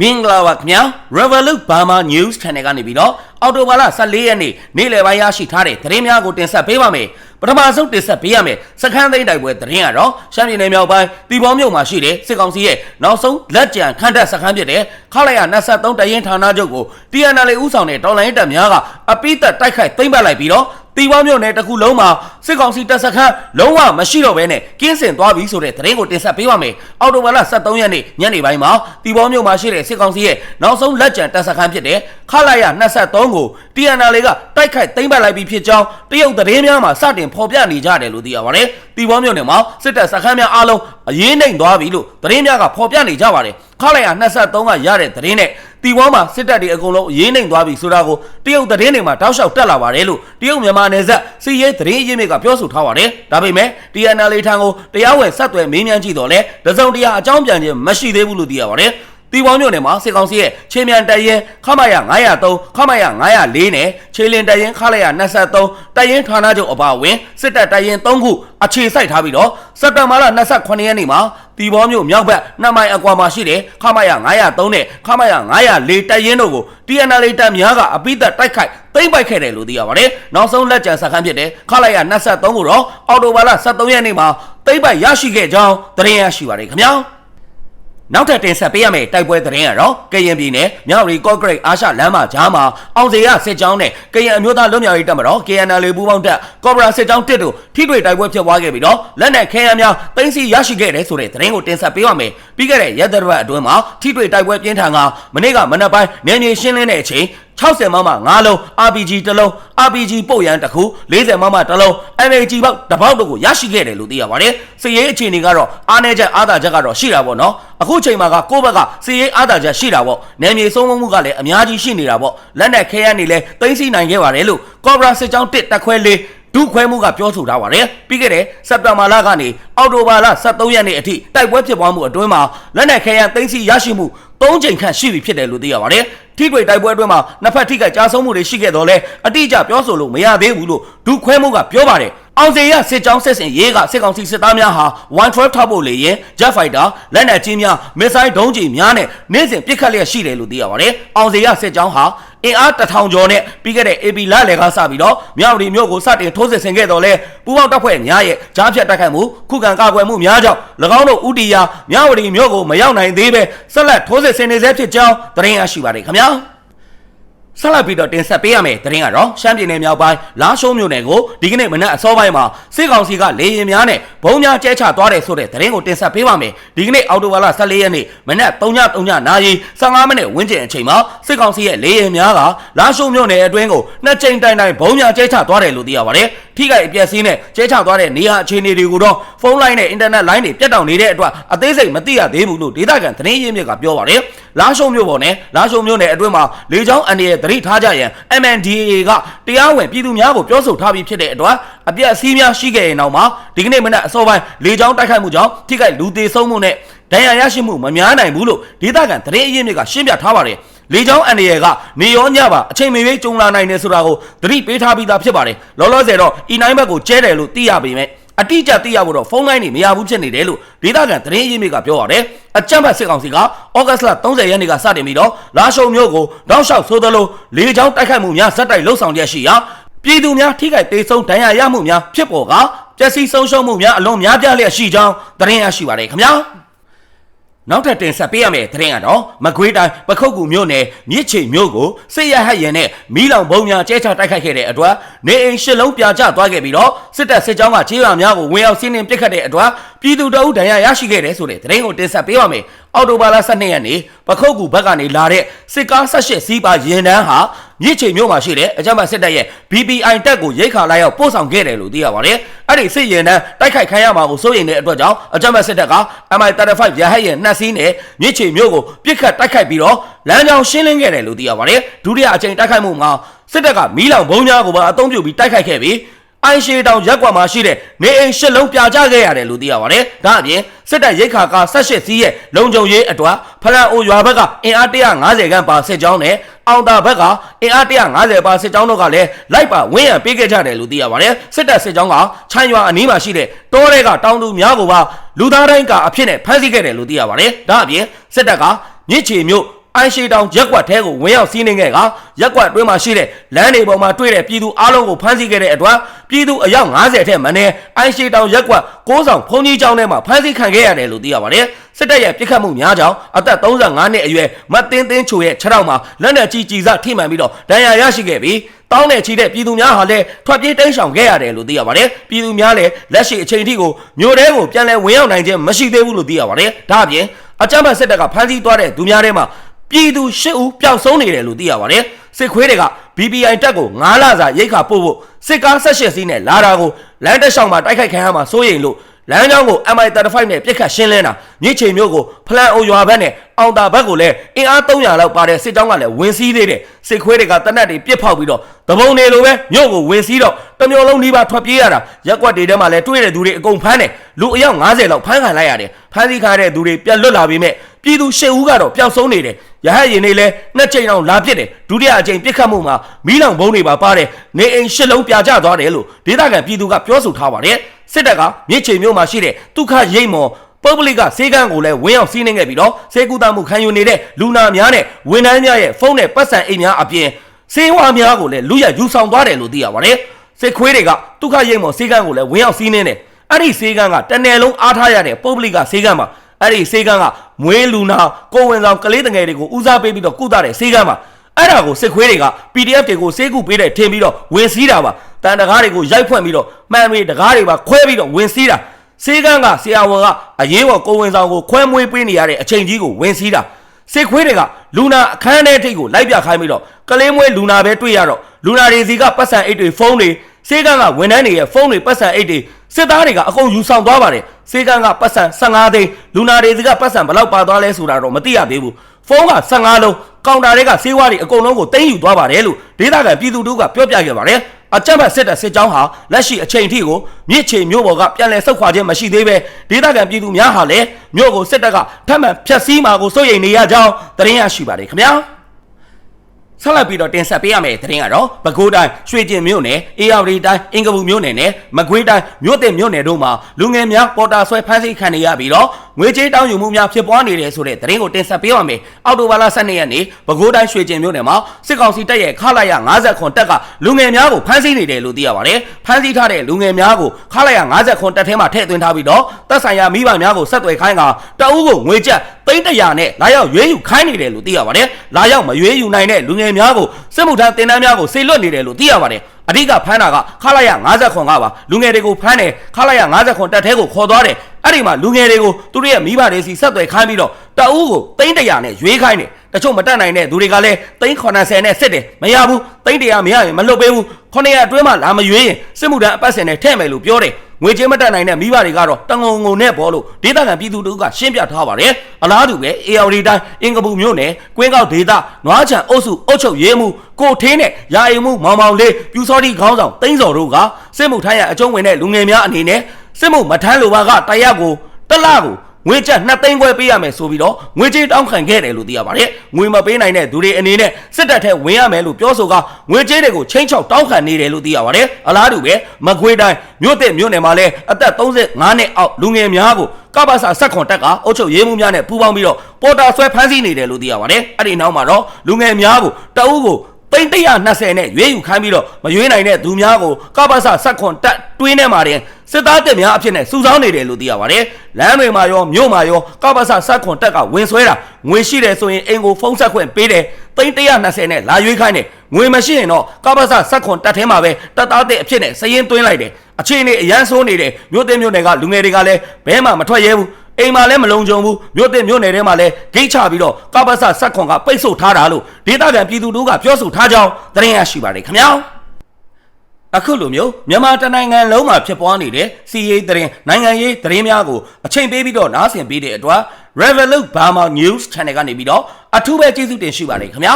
မင်္ဂလာပါခင်ဗျာ Revolut Burma News Channel ကနေပြီးတော့အော်တိုဘာလ14ရက်နေ့နေ့လယ်ပိုင်းရရှိထားတဲ့သတင်းများကိုတင်ဆက်ပေးပါမယ်ပထမဆုံးတင်ဆက်ပေးရမယ်စခန်းသိမ်းတိုက်ပွဲသတင်းကတော့ရှမ်းပြည်နယ်မြောက်ပိုင်းတီဘောမြို့မှာရှိတဲ့စစ်ကောင်စီရဲ့နောက်ဆုံးလက်ကျန်ခန့်တက်စခန်းဖြစ်တဲ့ခလာရ23တရင်ဌာနချုပ်ကို TNL ဦးဆောင်တဲ့တော်လိုင်းတပ်များကအပိသက်တိုက်ခိုက်သိမ်းပတ်လိုက်ပြီးတော့ တီဘောမြို့နယ်တစ်ခုလုံးမှာစစ်ကောင်စီတပ်စခန်းလုံးဝမရှိတော့ဘဲနဲ့ကင်းစင်သွားပြီဆိုတဲ့သတင်းကိုတင်ဆက်ပေးပါမယ်အော်တိုဘာလ23ရက်နေ့ညနေပိုင်းမှာတီဘောမြို့မှာရှိတဲ့စစ်ကောင်စီရဲ့နောက်ဆုံးလက်ကျန်တပ်စခန်းဖြစ်တဲ့ခလာရ23ကို TNL ကတိုက်ခိုက်သိမ်းပတ်လိုက်ပြီးဖြစ်ကြောင်းတရုတ်သတင်းများမှာစတင်ဖော်ပြနေကြတယ်လို့သိရပါတယ်။တီဘောမြို့နယ်မှာစစ်တပ်စခန်းများအားလုံးအရေးနှိမ်သွားပြီလို့သတင်းများကဖော်ပြနေကြပါတယ်။ခလာရ23ကရတဲ့သတင်းနဲ့ တီဘောမှာစစ်တပ်တွေအကုန်လုံးအရေးနှိမ်သွားပြီဆိုတာကိုတရုတ်သတင်းတွေမှာတောက်လျှောက်တက်လာပါတယ်လို့တရုတ်မြန်မာနယ်စပ်စီးရဲသတင်းအရင်းမြစ်ကပြောဆိုထားပါတယ်။ဒါပေမဲ့ TNL ထံကိုတရားဝင်ဆက်သွယ်မေးမြန်းကြည့်တော့လဲတစုံတရာအကြောင်းပြန်ခြင်းမရှိသေးဘူးလို့သိရပါတယ်။ တီပေါင်းမြို့နယ်မှာစစ်ကောင်စီရဲ့ချင်းမြန်တပ်ရင်ခမရ903ခမရ904နဲ့ခြေလင်တပ်ရင်ခလိုက်ရ23တပ်ရင်ဌာနချုပ်အပါအဝင်စစ်တပ်တပ်ရင်3ခုအခြေစိုက်ထားပြီးတော့စက်တင်ဘာလ28ရက်နေ့မှာတီပေါင်းမြို့မြောက်ဘက်နှစ်မိုင်အကွာမှာရှိတဲ့ခမရ903နဲ့ခမရ904တပ်ရင်တို့ကို TNL တပ်များကအပိသက်တိုက်ခိုက်သိမ့်ပိုက်ခဲ့တယ်လို့သိရပါတယ်။နောက်ဆုံးလက်ကျန်စခန်းဖြစ်တဲ့ခလိုက်ရ23ကိုတော့အော်တိုဘာလ23ရက်နေ့မှာသိမ့်ပိုက်ရရှိခဲ့ကြောင်းသတင်းရရှိပါတယ်ခင်ဗျာ။ နောက်ထပ်တင်ဆက်ပေးရမယ့်တိုက်ပွဲသတင်းကတော့ကရင်ပြည်နယ်မြောက်ရီကော့ဂရိတ်အားရှလမ်းမကြားမှာအောင်စေရစစ်ကြောင်းနဲ့ကရင်အမျိုးသားလွတ်မြောက်ရေးတပ်မတော် KNL ပူးပေါင်းတပ်ကော့ဘရာစစ်ကြောင်းတစ်တို့ထိတွေ့တိုက်ပွဲဖြစ်ပွားခဲ့ပြီးတော့လက်နက်ခဲယမ်းများတင်းစီရရှိခဲ့တယ်ဆိုတဲ့သတင်းကိုတင်ဆက်ပေးပါမယ်။ပြီးခဲ့တဲ့ရက်သတ္တပတ်အတွင်းမှာထိတွေ့တိုက်ပွဲပြင်းထန်ကမနေ့ကမနက်ပိုင်းနေမြေရှင်းလင်းတဲ့အချိန် 60မမ9လုံး RPG တစ်လုံး RPG ပို့ရန်တစ်ခု40မမတစ်လုံး MAG ပေါက်တစ်ပေါက်တို့ကိုရရှိခဲ့တယ်လို့သိရပါတယ်။စစ်ရေးအခြေအနေကတော့အားနည်းချက်အားသာချက်ကတော့ရှိတာပေါ့နော်။အခုချိန်မှာကကိုယ့်ဘက်ကစစ်ရေးအားသာချက်ရှိတာပေါ့။နယ်မြေဆုံးမှုကလည်းအများကြီးရှိနေတာပေါ့။လက်နက်ခဲယမ်းတွေလည်းသိမ်းဆည်းနိုင်ခဲ့ပါတယ်လို့ကော့ဘရာစစ်ကြောင်းတစ်တက်ခွဲလေးဒုခွဲမှုကပြောဆိုထားပါတယ်ပြီးခဲ့တဲ့စက်တင်ဘာလကနေအောက်တိုဘာလ23ရက်နေ့အထိတိုက်ပွဲဖြစ်ပွားမှုအတွင်းမှာလက်နက်ခဲယမ်းသိမ်းဆည်းရရှိမှု ၃ချိန်ခန့်ရှိပြီဖြစ်တယ်လို့သိရပါတယ်ထိတွေ့တိုက်ပွဲအတွင်းမှာနှစ်ဖက်ထိခိုက်ကြားဆုံးမှုတွေရှိခဲ့တော့လဲအတိအကျပြောဆိုလို့မရသေးဘူးလို့ဒုခွဲမှုကပြောပါတယ်အောင်စေရစစ်ကြောင်းစစ်စင်ရေးကစစ်ကောင်စီစစ်သားများဟာ112ထောက်ပို့လေရင် Jet Fighter လက်နက်ကြီးများမစ်ဆိုင်းဒုံးကျည်များနဲ့နေ့စဉ်ပစ်ခတ်လျက်ရှိတယ်လို့သိရပါတယ်။အောင်စေရစစ်ကြောင်းဟာ အင်အားတထောင်ကျော်နဲ့ပြီးခဲ့တဲ့ AP လလယ်ကစပြီးတော့မြောက်ရီမြို့ကိုစတင်ထိုးစစ်ဆင်ခဲ့တော့လဲပူပေါင်းတပ်ဖွဲ့များရဲ့ကြားဖြတ်တိုက်ခိုက်မှုခုခံကာကွယ်မှုများကြောင့်၎င်းတို့ဥတီယာမြောက်ရီမြို့ကိုမရောက်နိုင်သေးပဲဆက်လက်ထိုးစစ်ဆင်နေဆဲဖြစ်ကြောင်းသတင်းရရှိပါတယ်ခင်ဗျာ။ ဆက်လက်ပြီးတော့တင်ဆက်ပေးရမယ်သတင်းကတော့ရှမ်းပြည်နယ်မြောက်ပိုင်းလာရှိုးမြို့နယ်ကိုဒီကနေ့မနက်အစောပိုင်းမှာစစ်ကောင်စီကလေရင်များနဲ့ဘုံများကျဲချသွားတယ်ဆိုတဲ့သတင်းကိုတင်ဆက်ပေးပါမယ်ဒီကနေ့အောက်တိုဘာလ14ရက်နေ့မနက်3:00နာရီ15မိနစ်ဝန်းကျင်အချိန်မှာစစ်ကောင်စီရဲ့လေရင်များကလာရှိုးမြို့နယ်အတွင်းကိုနှစ်ကြိမ်တိုင်တိုင်ဘုံများကျဲချသွားတယ်လို့သိရပါတယ် ထိခိုက်အပျက်စီးနဲ့ကျဲချသွားတဲ့နေရာအခြေအနေတွေကိုတော့ဖုန်းလိုင်းနဲ့အင်တာနက်လိုင်းတွေပြတ်တောက်နေတဲ့အတွက်အသေးစိတ်မသိရသေးဘူးလို့ဒေသခံသတင်းရင်းမြစ်ကပြောပါတယ်လာရှုံမြို့ပေါ်နဲ့လာရှုံမြို့နယ်အတွင်းမှာလေကြောင်းအန်ဒီရဲ့သတိထားကြရန် MNDAA ကတရားဝင်ပြည်သူများကိုပြောဆိုထားပြီးဖြစ်တဲ့အတွက်အပြက်အစည်းများရှိခဲ့ရင်တော့မှဒီကနေ့မနက်အစောပိုင်းလေကြောင်းတိုက်ခိုက်မှုကြောင့်ထိခိုက်လူသေးဆုံးမှုနဲ့ဒဏ်ရာရရှိမှုမများနိုင်ဘူးလို့ဒေသခံသတင်းအရင်းမြစ်ကရှင်းပြထားပါတယ် လေကြောင်းအန်ဒီရဲ့ကနေရောညပါအချိန်မရွေးကြုံလာနိုင်တယ်ဆိုတာကိုသတိပေးထားပြီးသားဖြစ်ပါတယ်လောလောဆယ်တော့အီနိုင်ဘက်ကိုကျဲတယ်လို့သိရပေမဲ့အတိအကျသိရဖို့တော့ဖုန်းလိုင်းတွေမရဘူးဖြစ်နေတယ်လို့ဒေသခံသတင်းရင်းမြစ်ကပြောရတယ်။အကြံဖတ်စစ်ကောင်စီကဩဂတ်စ်လ30ရက်နေ့ကစတင်ပြီးတော့လာရှုံမျိုးကိုတောက်လျှောက်ဆိုသလိုလေကြောင်းတိုက်ခိုက်မှုများဇက်တိုက်လှုပ်ဆောင်ရရှိရာပြည်သူများထိခိုက်ဒေဆုံးဒဏ်ရာရမှုများဖြစ်ပေါ်ကပျက်စီးဆုံးရှုံးမှုများအလွန်များပြားလျက်ရှိကြောင်းသတင်းရရှိပါတယ်ခင်ဗျာ။ နောက်ထပ်တင်ဆက်ပေးရမယ့်သတင်းကတော့မကွေးတိုင်းပခုတ်ကူမြို့နယ်မြစ်ချေမြို့ကိုစစ်ရဟတ်ရင်နဲ့မီးလောင်ဘုံများကျဲချတိုက်ခိုက်ခဲ့တဲ့အတွက်နေအိမ်ရှစ်လုံးပြာကျသွားခဲ့ပြီးတော့စစ်တပ်စစ်ကြောင်းကခြေရွာများကိုဝင်ရောက်စီးနင်းပစ်ခတ်တဲ့အတွက်ပြည်သူတအုပ်ဒဏ်ရာရရှိခဲ့တယ်ဆိုတဲ့သတင်းကိုတင်ဆက်ပေးပါမယ်။အော်တိုဘာလ12ရက်နေ့ပခုတ်ကူဘက်ကနေလာတဲ့စစ်ကား18စီးပါရင်တန်းဟာ မြစ်ချေမြို့မှာရှိတဲ့အကြမ်းဖက်စစ်တပ်ရဲ့ BPI တပ်ကိုရိတ်ခါလိုက်ရောက်ပို့ဆောင်ခဲ့တယ်လို့သိရပါတယ်။အဲ့ဒီစစ်ရင်တန်းတိုက်ခိုက်ခံရမှာကိုစိုးရိမ်တဲ့အတွက်ကြောင့်အကြမ်းဖက်စစ်တပ်က MI35 ရဟတ်ရင်နှက်စီးနဲ့မြစ်ချေမြို့ကိုပြစ်ခတ်တိုက်ခိုက်ပြီးတော့လမ်းကြောင်းရှင်းလင်းခဲ့တယ်လို့သိရပါတယ်။ဒုတိယအကြိမ်တိုက်ခိုက်မှုမှာစစ်တပ်ကမီးလောင်ဘုံများကိုပါအုံပြုပြီးတိုက်ခိုက်ခဲ့ပြီး အိုင်ရှေတောင်ရက်ကွာမှာရှိတဲ့နေအိမ်ရှစ်လုံးပြာကျခဲ့ရတယ်လို့သိရပါတယ်။ဒါအပြင်စစ်တပ်ရိတ်ခါက18စီးရဲ့လုံခြုံရေးအတွက်ဖလန်အိုရွာဘက်ကအင်အား150ခန်းပါစစ်ကြောင်းနဲ့အောင်တာဘက်ကအင်အား150ပါစစ်ကြောင်းတို့ကလည်းလိုက်ပါဝင်းရံပေးခဲ့ကြတယ်လို့သိရပါတယ်။စစ်တပ်စစ်ကြောင်းကချမ်းရွာအနီးမှာရှိတဲ့တောတွေကတောင်သူများကိုပါလူသားတိုင်းကအဖြစ်နဲ့ဖမ်းဆီးခဲ့တယ်လို့သိရပါတယ်။ဒါအပြင်စစ်တပ်ကမြစ်ချေမြို့ အိုင်ရှီတောင်ရက်ကွက်ထဲကိုဝင်ရောက်စီးနှင်းခဲ့ကရက်ကွက်အတွင်းမှာရှိတဲ့လမ်းတွေပေါ်မှာတွေ့တဲ့ပြည်သူအလုံးကိုဖမ်းဆီးခဲ့တဲ့အတွက်ပြည်သူအယောက်90ထက်မနည်းအိုင်ရှီတောင်ရက်ကွက်ကိုးဆောင်ဖုန်ကြီးကျောင်းထဲမှာဖမ်းဆီးခံခဲ့ရတယ်လို့သိရပါတယ်စစ်တပ်ရဲ့ပြစ်ခတ်မှုများကြောင်းအသက်35နှစ်အရွယ်မတ်တင်းတင်းချိုရဲ့ခြေထောက်မှာလက်နက်ကြီးကြီးစားထိမှန်ပြီးတော့ဒဏ်ရာရရှိခဲ့ပြီးတောင်းနဲ့ချီတဲ့ပြည်သူများဟာလည်းထွက်ပြေးတိမ်းရှောင်ခဲ့ရတယ်လို့သိရပါတယ်ပြည်သူများလည်းလက်ရှိအချိန်ထိကိုမြို့ထဲကိုပြန်လည်ဝင်ရောက်နိုင်ခြင်းမရှိသေးဘူးလို့သိရပါတယ်ဒါအပြင်အကြမ်းဖက်စစ်တပ်ကဖမ်းဆီးသွားတဲ့သူများထဲမှာ ပြည်သူ၈ဦးပျောက်ဆုံးနေတယ်လို့သိရပါတယ်စစ်ခွေးတွေက BBI တက်ကို9လစာရိတ်ခါပို့ဖို့စစ်ကား၁၈စီးနဲ့လာတာကိုလမ်းတက်လျှောက်မှာတိုက်ခိုက်ခံရမှာစိုးရိမ်လို့ လမ်းကြောင်းကို MI35 နဲ့ပြစ်ခတ်ရှင်းလင်းတာမြစ်ချေမျိုးကိုဖလန်အိုရွာဘက်နဲ့အောင်တာဘက်ကိုလည်းအင်အား300လောက်ပါတဲ့စစ်ကြောင်းကလည်းဝင်စီးသေးတယ်စစ်ခွေးတွေကတနက်တွေပြစ်ဖောက်ပြီးတော့တပုံနေလိုပဲမြို့ကိုဝင်စီးတော့တမျိုးလုံးနှီးပါထွက်ပြေးရတာရက်ကွက်တွေထဲမှာလည်းတွေ့တဲ့သူတွေအကုန်ဖမ်းတယ်လူအယောက်90လောက်ဖမ်းခံလိုက်ရတယ်ဖမ်းဆီးခံရတဲ့သူတွေပြက်လွတ်လာပြီးမြဲပြည်သူ၈ဦးကတော့ပျောက်ဆုံးနေတယ်ရဟတ်ရင်တွေလည်းနှစ်ချိန်အောင်လာပစ်တယ်ဒုတိယအချိန်ပြစ်ခတ်မှုမှာမီးလောင်ဘုံတွေပါပါတယ်နေအိမ်ရှစ်လုံးပြာကျသွားတယ်လို့ဒေသခံပြည်သူကပြောဆိုထားပါတယ် စစ်တပ်ကမြစ်ချေမြို့မှာရှိတဲ့ဒုက္ခရိတ်မော်ပုဂ္ဂလိကစေကန်းကိုလည်းဝင်းအောင်စီးနှင်းခဲ့ပြီးတော့စေကူတာမှုခံယူနေတဲ့လူနာများနဲ့ဝန်ထမ်းများရဲ့ဖုန်းနဲ့ပတ်စံအိမ်များအပြင်စေဝါများကိုလည်းလူရယူဆောင်သွားတယ်လို့သိရပါတယ်စစ်ခွေးတွေကဒုက္ခရိတ်မော်စေကန်းကိုလည်းဝင်းအောင်စီးနှင်းတယ်အဲ့ဒီစေကန်းကတနယ်လုံးအားထားရတဲ့ပုဂ္ဂလိကစေကန်းမှာအဲ့ဒီစေကန်းကမွေးလူနာကိုဝင်ဆောင်ကလေးတငယ်တွေကိုဦးစားပေးပြီးတော့ကုသတဲ့စေကန်းမှာအဲ့ဒါကိုစစ်ခွေးတွေက PDF တွေကိုစေကူပေးတဲ့ထင်ပြီးတော့ဝင်စည်းတာပါ တန်တကားတွေကိုရိုက်ဖွင့်ပြီးတော့မှန်ပြီးတကားတွေပါခွဲပြီးတော့ဝင်စည်းတာစေကန်းကဆရာဝန်ကအရေးပေါ်ကိုဝင်ဆောင်ကိုခွဲမွေးပေးနေရတဲ့အချိန်ကြီးကိုဝင်စည်းတာစစ်ခွေးတွေကလူနာအခန်းထဲထိပ်ကိုလိုက်ပြခိုင်းပြီးတော့ကလေးမွေးလူနာပဲတွေ့ရတော့လူနာတွေစီကပတ်စံအိတ်တွေဖုန်းတွေစေကန်းကဝန်ထမ်းတွေရဲ့ဖုန်းတွေပတ်စံအိတ်တွေစစ်သားတွေကအကုန်ယူဆောင်သွားပါတယ်စေကန်းကပတ်စံ15သိန်းလူနာတွေစီကပတ်စံဘယ်လောက်ပါသွားလဲဆိုတာတော့မသိရသေးဘူးဖုန်းက15လုံးကောင်တာတွေကစေဝါတွေအကုန်လုံးကိုတင်းယူသွားပါတယ်လို့ဒေသခံပြည်သူတို့ကပြောပြခဲ့ပါတယ် အကြမ်းဖက်စစ်တပ်စစ်ကြောင်းဟာလက်ရှိအချိန်ထိကိုမြစ်ချေမြို့ပေါ်ကပြန်လည်ဆုတ်ခွာခြင်းမရှိသေးပဲဒေသခံပြည်သူများဟာလည်းမြို့ကိုစစ်တပ်ကထပ်မံဖျက်ဆီးမှာကိုစိုးရိမ်နေရကြောင်းသတင်းရရှိပါတယ်ခင်ဗျာ ဆက်လက်ပြီးတော့တင်ဆက်ပေးရမယ့်သတင်းကတော့ပဲခူးတိုင်းရွှေကျင်မြို့နယ်အေရဝတီတိုင်းအင်္ဂပူမြို့နယ်နဲ့မကွေးတိုင်းမြို့တင်မြို့နယ်တို့မှာလူငယ်များပေါ်တာဆွဲဖမ်းဆီးခံနေရပြီးတော့ငွေကြေးတောင်းယူမှုများဖြစ်ပွားနေတယ်ဆိုတဲ့သတင်းကိုတင်ဆက်ပေးရမယ်။အောက်တိုဘာလ12ရက်နေ့ပဲခူးတိုင်းရွှေကျင်မြို့နယ်မှာစစ်ကောင်စီတပ်ရဲ့ခလာရ50ခွန်တပ်ကလူငယ်များကိုဖမ်းဆီးနေတယ်လို့သိရပါတယ်။ဖမ်းဆီးထားတဲ့လူငယ်များကိုခလာရ50ခွန်တပ်ထဲမှာထည့်သွင်းထားပြီးတော့တပ်ဆိုင်ရာမိဘများကိုဆက်သွယ်ခိုင်းကတအူးကိုငွေကျပ် သိန်း100နဲ့လာရောက်ရွေးယူခိုင်းနေတယ်လို့သိရပါတယ်။လာရောက်မရွေးယူနိုင်တဲ့လူငယ်များကိုစစ်မှုထမ်းတင်တန်းများကိုစေလွတ်နေတယ်လို့သိရပါတယ်။အဓိကဖမ်းတာကခလာရ50ခွန်ကပါလူငယ်တွေကိုဖမ်းတယ်ခလာရ50ခွန်တက်ထဲကိုခေါ်သွားတယ်အဲ့ဒီမှာလူငယ်တွေကိုသူတို့ရဲ့မိဘတွေစီဆက်သွယ်ခိုင်းပြီးတော့တအူးကိုသိန်း100နဲ့ရွေးခိုင်းတယ်တချို့မတက်နိုင်တဲ့သူတွေကလည်းသိန်း80နဲ့စစ်တယ်မရဘူးသိန်း100မရရင်မလွတ်ပေးဘူး900အတွင်းမှာလာမရွေးရင်စစ်မှုထမ်းအပတ်စဉ်နဲ့ထည့်မယ်လို့ပြောတယ် ငွေချင်းမတက်နိုင်တဲ့မိဘတွေကတော့တငုံငုံနဲ့ပေါ်လို့ဒေသခံပြည်သူတို့ကရှင်းပြထားပါတယ်အလားတူပဲ AR တိုင်းအင်္ဂပူမြို့နယ်ကွင်းကောက်ဒေသနွားချံအုပ်စုအုပ်ချုပ်ရေးမှုကိုထင်းနဲ့ယာယီမှုမောင်မောင်လေးပြူစောတိခေါင်းဆောင်တိန်းစော်တို့ကစစ်မှုထမ်းရအကျုံးဝင်တဲ့လူငယ်များအနေနဲ့စစ်မှုမထမ်းလိုပါကတရက်ကိုတစ်လကို ငွေကျပ်2သိန်းခွဲပေးရမယ်ဆိုပြီးတော့ငွေကြေးတောင်းခံခဲ့တယ်လို့သိရပါတယ်။ငွေမပေးနိုင်တဲ့သူတွေအနေနဲ့စစ်တပ်ထဲဝင်ရမယ်လို့ပြောဆိုကငွေကြေးတွေကိုချင်းချောက်တောင်းခံနေတယ်လို့သိရပါတယ်။အလားတူပဲမကွေးတိုင်းမြို့တဲ့မြို့နယ်မှာလည်းအသက်35နှစ်အောက်လူငယ်များကိုကပ္ပစာဆက်ခွန်တက်ကအုပ်ချုပ်ရေးမှုများနဲ့ပူးပေါင်းပြီးတော့ပေါ်တာဆွဲဖမ်းဆီးနေတယ်လို့သိရပါတယ်။အဲ့ဒီနောက်မှာတော့လူငယ်များကိုတအုပ်ကို သိန်း120နဲ့ရွေးယူခိုင်းပြီးတော့မရွေးနိုင်တဲ့သူများကိုကပ္ပစဆက်ခွန်တက်တွင်းထဲမှာတင်စစ်သားတက်များအဖြစ်နဲ့စုဆောင်းနေတယ်လို့သိရပါတယ်။လမ်းတွေမှာရောမြို့မှာရောကပ္ပစဆက်ခွန်တက်ကဝင်ဆွဲတာငွေရှိတယ်ဆိုရင်အိမ်ကိုဖုန်းဆက်ခွင့်ပေးတယ်သိန်း120နဲ့လာရွေးခိုင်းတယ်ငွေမရှိရင်တော့ကပ္ပစဆက်ခွန်တက်ထဲမှာပဲတက်သားတဲ့အဖြစ်နဲ့စရင်သွင်းလိုက်တယ်အခြေအနေအရန်ဆိုးနေတယ်မြို့တင်မြို့နယ်ကလူငယ်တွေကလည်းဘဲမှမထွက်ရဲဘူး အိမ်မှာလည်းမလုံခြုံဘူးမြို့တင်မြို့နယ်ထဲမှာလည်းဂိတ်ချပြီးတော့ကပ္ပစဆက်ခွန်ကပိတ်ဆို့ထားတာလို့ဒေသခံပြည်သူတို့ကပြောဆိုထားကြောင်းသတင်းရရှိပါတယ်ခင်ဗျာအခုလိုမျိုးမြန်မာတနိုင်ငံလုံးမှာဖြစ်ပွားနေတဲ့စီးရေးသတင်းနိုင်ငံရေးသတင်းများကိုအချိန်ပေးပြီးတော့နားဆင်ပေးတဲ့အတွက် Revolut Burma News Channel ကနေပြီးတော့အထူးပဲကျေးဇူးတင်ရှိပါတယ်ခင်ဗျာ